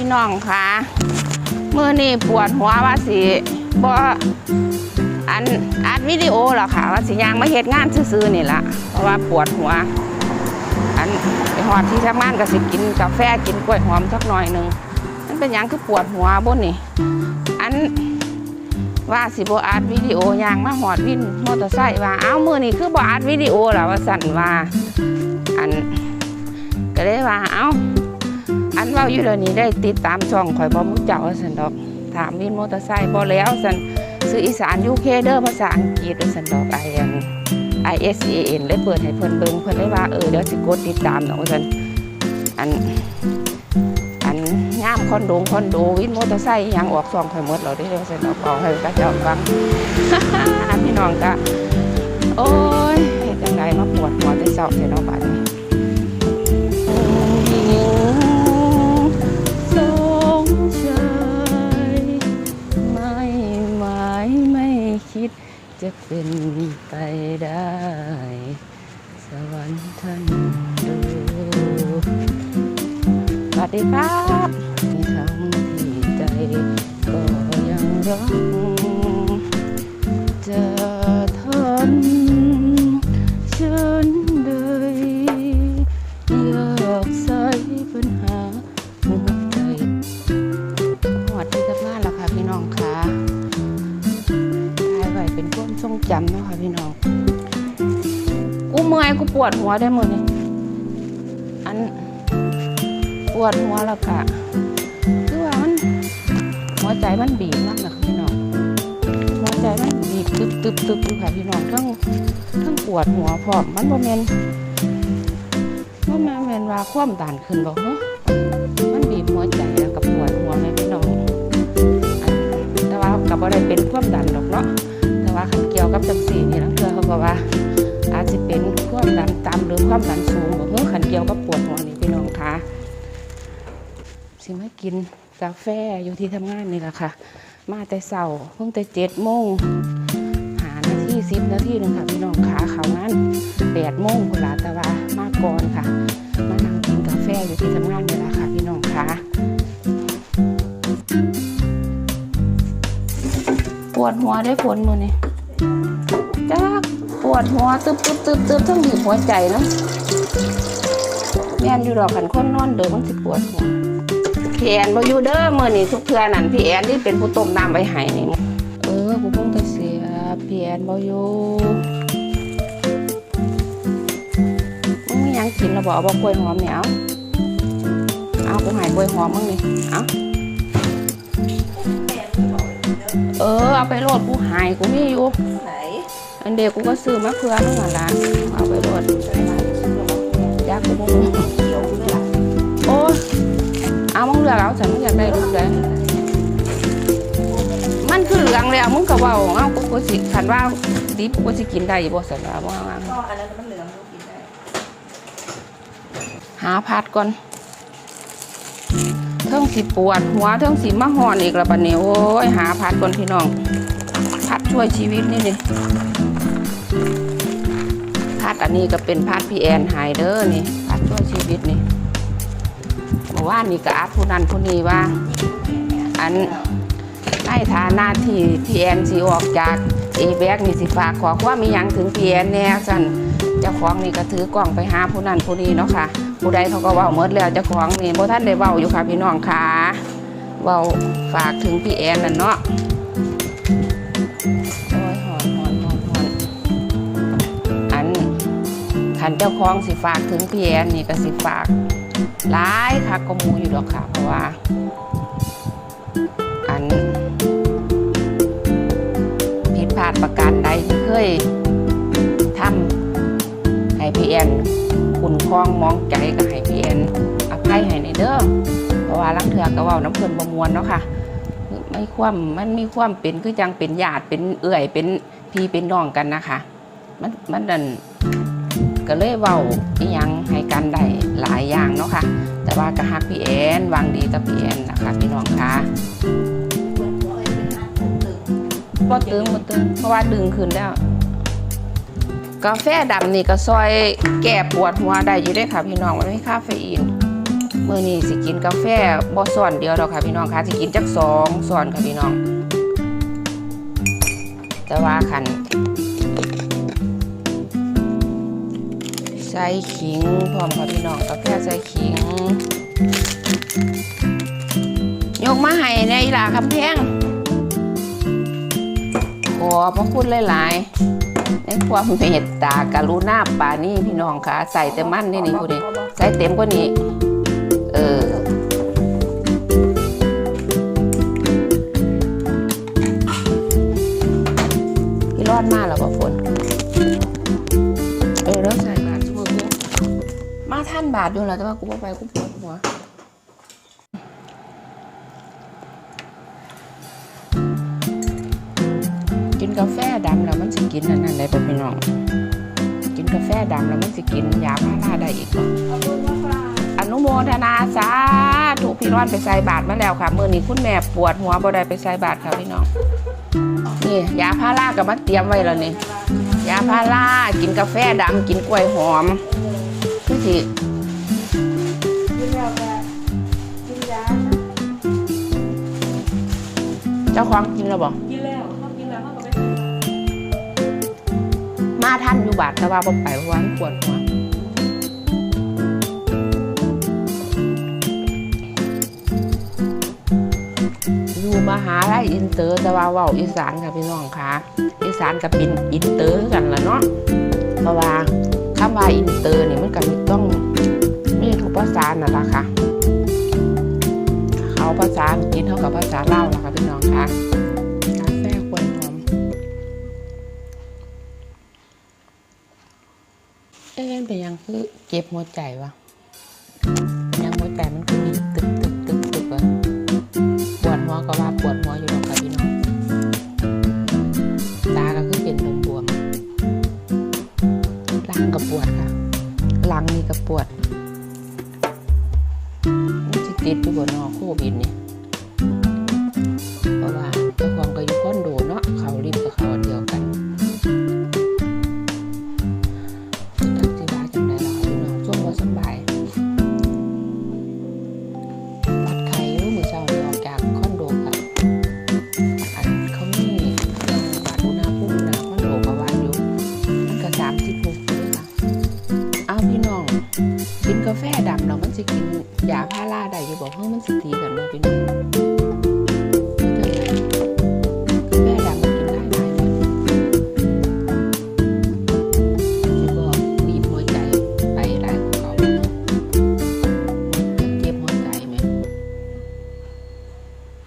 พี่น้องค่ะมือนี่ปวดหัวว่าสิบ่อันอัดวิดีโอหรอค่ะ ว่าสิยางมาเฮ็ดงานซื่อๆนี่ละเพราะว่าปวดหัว อันไปหอดที่ทำงานก็สิกินกาแฟกินกล้วยหอมสักหน่อยหนึ่งมันเป็นยังคือปวดหัวบนนี่ อันว่าสิบอัดวิดีโอยางมาหอดวินมอเตอร์ไซค์ว่าเอ้ามือนี่คือบอัดวิดีโอหรอว่าสั่นว่า อันก็เลยว่าเอ้า อันเว่าอยู่เดี๋ยวนี้ได้ติดตามช่องข่อยบ่มุกเจ้าสันดอก ถามวินมอเตอร์ไซค์บ่แล้วสันซื้ออีสานยูเคเด้อภาษาอังกฤษสันดอกไอเอ็น I S E N เลยเปิดให้เพิ่นเบิ่งเพิ่นเลยว่าเออเดี๋ยวสิกดติดตามเนาะว่าซั่นอันอันย่ามคอนโดคอนโดวินมอเตอร์ไซค์อิหยังออกซองข่อยหมดแล้วเด้อว่าซั่นดอกเอาให้กระเจ้าฟังพี่น้องก็โอ้ยเฮ็ดจังไดมาปวดหัวแต่เช้าแต่เนาะบัดนี้ จะเป็นไปได้ สวรรค์ท่านดูสวัสดีครับ จำเนาะค่ะพี่น้อง กูเมื่อยกูปวดหัวได้หมดนี่อันปวดหัวแล้วกะคือว่ามันหัวใจมันบีบมากนะคะพี่น้องหัวใจมันบีบตึบตึบตึบอยู่ค่ะพี่น้องทั้งทั้งปวดหัวพร้อมมันโมเมนว่ามันเป็นว่าความดันขึ้นบอกเนาะมันบีบหัวใจแล้วกับปวดหัว กี่ยวกับจังสีนี่นังเทือเขาบอกว่า อาจจะเป็นความดันต่ำหรือความดันสูงบอกเฮ้ขันเกี่ยวกับปวดหัวนี่พี่น้องคะสิมากินกาแฟอยู่ที่ทำงานนี่แหละค่ะ มาแต่เสาเพิ่งแต่เจ็ดโมงหานาทีสิบนาทีหนึ่งค่ะพี่น้องขาเขางานแปดโมงคุณลาแต่ว่ามาก่อนค่ะ มานั่งกินกาแฟอยู่ที่ทำงานนี่แหละค่ะ พี่น้องคะปวดหัวได้ผลมือนี่ จ้าปวดหัวตึบตึบตึบตึบทั้งบีบหัวใจนะแม่นอยู่ดอกขันคนนอนเดิมมันสิปวดหัวพี่แอนบอยู่เด้อมื้อนี้ทุกเทื่อนั่นพี่แอนที่เป็นผู้ต้มน้ำไว้ให้นี่เออกูคงจะเสียพี่แอนบอยู่มึงยังกินแล้วบอาบ่กล้วยหอมเนี่ยเอาเอากูหายกล้วยหอมมึงนี่เอา เออเอาไปโลดกูใหายกูมีอยู่ไหนอันเด็กกูก็ซื้อมาเพื่อนึงอะร้านเอาไปโลดยากกูบ่รู้เขียวด้วยล่ะโอ้ยเอามึงเลือกเอาฉันมึงอยากได้ลูกใดมันคือเหลืองแล้วมึงก็เว้าเอากูก็สิคันว่าดิบกูก็สิกินได้อยู่บ่สันว่าบ่ว่าก็อันนั้นมันเหลืองลูกกินได้หาพัดก่อน เทิงสิปวด หัวเทิงสิมาหอนอีกล้วบัดนี้โอ้ยหาพัดก่อนพี่น้อง พัดช่วยชีวิตนี่ดิพัดอันนี้ก็เป็นพัดพี่แอนไฮเดอร์นี่ พัดช่วยชีวิตนี่เมื่อวานนี่ก็อัดผู้นั้นผู้นี้ว่า อันในฐานะที่พี่แอนสิออกจาก เอแบกนี่สิฝากขอความมีหยังถึงพี่แอนแน่สันเจ้าของนี่ก็ถือกล่องไปหาผู้นั้นผู้นี้เนาะค่ะ ผู้ใดเขาก็เว้าหมดแล้วเจ้าของนี่บ่ท่านได้เว้าอยู่ค่ะพี่น้องค่ะเว้าฝากถึงพี่แอนนั่นเนาะโอ้ยหอนหอนหอนหอนอันขันเจ้าของสิฝากถึงพี่แอนนี่ก็สิฝากหลายค่ะก็มูอยู่ดอกค่ะเพราะว่า ยทำให้พี่แอนคุณคลองมองใจก็ให้พี่แอนอภัยให้ในเด้อเพราะว่าลังเถือก็ว่าน้ำเพลินบมวนเนาะค่ะไม่ความมันมีความเป็นคือจังเป็นญาติเป็นเอื่อยเป็นพี่เป็นน้องกันนะคะ มันมันนั่นก็เลยเว้าอียังให้กันได้หลายอย่างเนาะค่ะ แต่ว่าก็ฮักพี่แอนวางดีกับพี่แอนนะคะพี่น้องค่ะ บ่ตึงบ่ตึงเพราะว่าดึงขึ้นแล้ว กาแฟดำนี่ก็ซอยแก้ปวดหัวได้อยู่เด้ค่ะพี่น้องมันไม่คาเฟอีนเมื่อนี้สิกินกาแฟบ่ส่วนเดียวดอกค่ะพี่น้องค่ะสิกินจักสองส่วนค่ะพี่น้อง แต่ว่าคันใส่ขิงพร้อมค่ะพี่น้องกาแฟใส่ขิงยกมาให้ในหลาคำแพง ขอพระคุณหลายๆ ในความเมตตากรุณาปานี่พี่น้องค่ะ ใส่แต่มันนี่นี่พูดดิใส่เต็มกว่านี้ เออพี่รอดมาแล้วบ่ะฝนเออแล้วใส่บาทช่วโมงมาท่านบาทอยู่แล้วแต่ว่ากูบ่ไปกูปวด กาแฟดำแล้วมันสิกินอันนั้นได้ป่ะพี่น้อง กินกาแฟดำแล้วมันสิกินยาพาราได้อีกบ่ขอบคุณมากค่ะอนุโมทนาสาถูกพี่ร้อนไปใส่บาทมาแล้วค่ะ มื้อนี้คุณแม่ปวดหัวบ่ได้ไปใส่บาทค่ะพี่น้อง นี่ยาพาราก็มาเตรียมไว้แล้วนี่ ยาพารากินกาแฟดำกินกล้วยหอมคือสิเจ้าของกินแล้วบ่กิ มาท่านอยู่บาทแต่ว่าบ่ไปเพราะว่ามันปวดหัวอยู่มหาลัยอินเตอร์แต่ว่าว้าอีสานค่ะพี่น้องค่ะอีสานกับเป็นอินเตอร์กันละเนาะเพราะว่าคำว่าอินเตอร์นี่มันก็ต้องมีทุกภาษาน่ะล่ะค่ะเขาภาษาอังกฤษเท่ากับภาษาเล่าวล่ะค่ะพี่น้องค่ะ เอ๊ะมันเป็นยังคือเจ็บหัวใจวะยังหัวใจมันคือมีตึกตึกตึกตึกวะปวดหัวก็ว่าปวดหัวอยู่